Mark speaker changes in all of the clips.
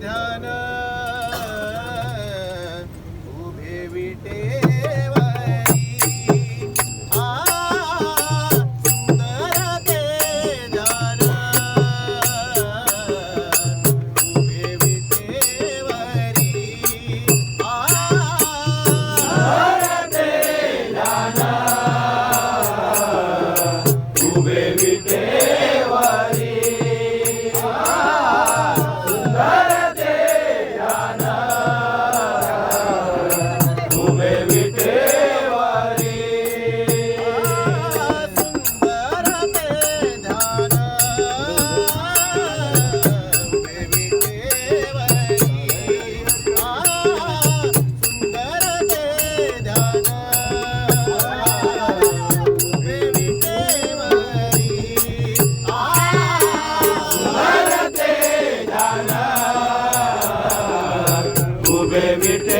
Speaker 1: Sadhana.
Speaker 2: ডুবে মিটে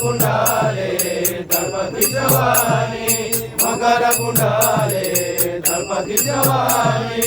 Speaker 2: కుండాలే దళపతి జవాని మకర కుండాలే దళపతి జవాని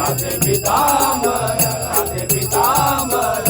Speaker 2: राधे पितांबर राधे पितांबर